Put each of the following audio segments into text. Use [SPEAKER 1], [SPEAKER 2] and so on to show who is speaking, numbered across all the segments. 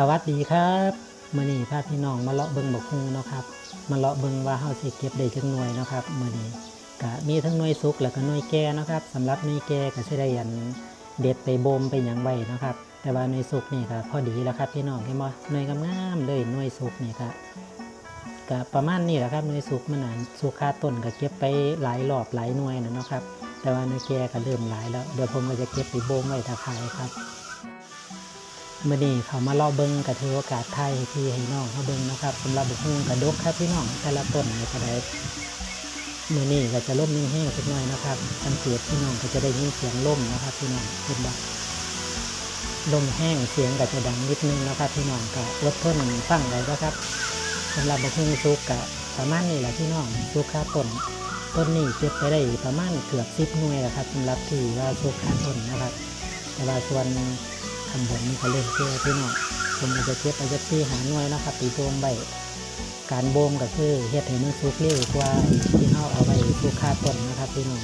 [SPEAKER 1] สวัสดีครับมื่อนี้พาพี่น้องมาเลาะเบิงบกฮงเนาะครับ มาเลาะเบิงว่าเฮาสิเก็บได้จังหน่วยเนาะครับมื่อนี้ก็มีทั้งหน่วยสุกแล้วก็หน่วยแก่นะครับสำหรับหน่วยแก่ก็สิได้อันเด็ดไปบ่มไปหยังไว้นะครับ แต่ว่าหน่วยสุกนี่ก็พอดีแล้วครับพี่น้องเห็นบ่หน่วยงามๆเลยหน่วยสุกนี่ก็ก็ประมาณนี้แหละครับหน่วยสุกมันน่ะสุกคาต้นก็เก็บไปหลายรอบหลายหน่วยนะเนาะครับ แต่ว่าหน่วยแก่ก็เริ่มหลายแล้วเดี๋ยวผมก็จะเก็บไปบ่มไว้ถ้าขายครับ มื่อนี้เขามาเล่าเบิ้งกระถือโอกาสไทยที่ให้น้องเขาเบิ้งนะครับสำหรับบุคคลกระดกครับพี่น้องแต่ละต้นในกระไดมื่อนี้ก็จะล่มแห้งสักหน่อยนะครับสังเกตพี่น้องก็จะได้ยินเสียงล่มนะครับพี่น้องเห็นบ่ลมแห้งเสียงก็จะดังนิดนึงนะครับพี่น้องก็อดทนฟังไว้นะครับสำหรับบุคคลซุกกะประมาณนี้แหละพี่น้องซุกค่าต้นต้นนี้เก็บไปได้ประมาณเกือบสิบหน่วยแล้วครับสำหรับที่ว่าซุกค่าต้นนะครับ แต่ว่าส่วน ทำบนนี่ก็เล่นเชื่อพี่น้องผมก็จะเก็บอาจะที่หาหน่วยนะครับตีโบมใบการโบมก็คือเฮ็ดให้มันสุกเร็วกว่าที่เราเอาไปสุกค่าต้นนะครับพี่น้อง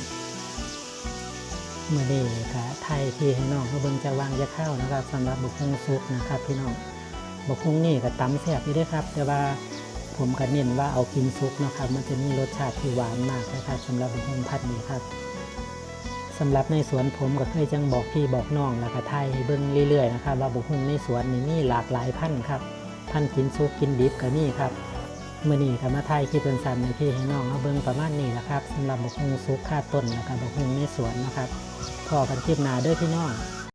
[SPEAKER 1] เมื่อนี้ก็ไทยที่ให้น้องเขาเบิ่งจะวางจะข้าวนะครับสำหรับบุกฮงซุกนะครับพี่น้องบุกฮงนี่ก็ตำแซ่บอยู่ด้วยครับ แต่ว่าผมก็เน้นว่าเอากินซุกนะครับ มันจะมีรสชาติที่หวานมากนะครับสำหรับบุกฮงพัดนี้ครับ สำหรับในสวนผมก็เคยจังบอกพี่บอกน้องแล้วก็ไทยเบิ้งเรื่อยๆนะครับว่าบุกฮุงในสวนนี่มีหลากหลายพันธุ์ครับ พันธุ์กินซุปกินดิบก็มีครับเมื่อนี้ก็มาไทยคลิปเป็นสันในพี่ให้น้องเอาเบิ้งประมาณนี้แหละครับสำหรับบุกฮุงซุกค่าต้นแล้วก็บุกฮุงในสวนนะครับพอกันคลิปหน้าด้วยพี่น้อง